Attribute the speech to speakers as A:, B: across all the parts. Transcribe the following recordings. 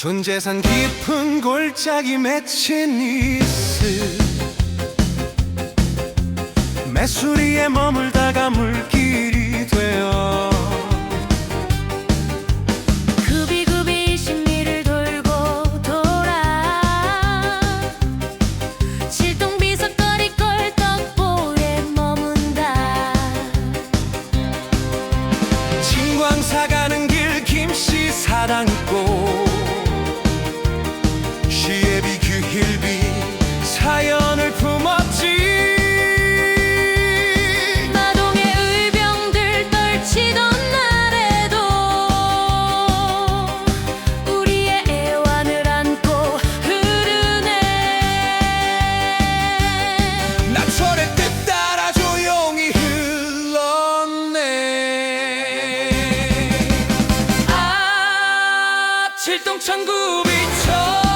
A: 존재산 깊은 골짜기 맺힌 이슬. 매수리에 머물다가
B: 물기 실동
A: 천구 비춰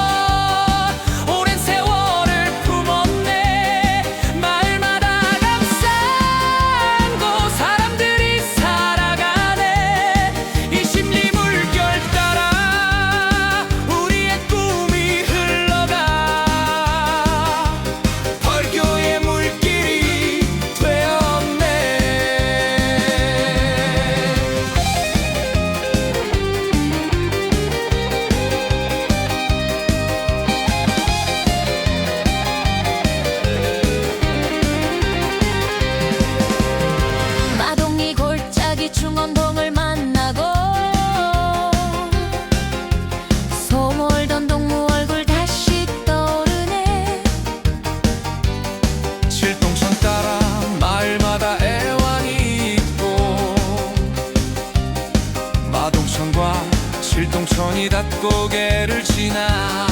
A: 천이 닿고 개를 지나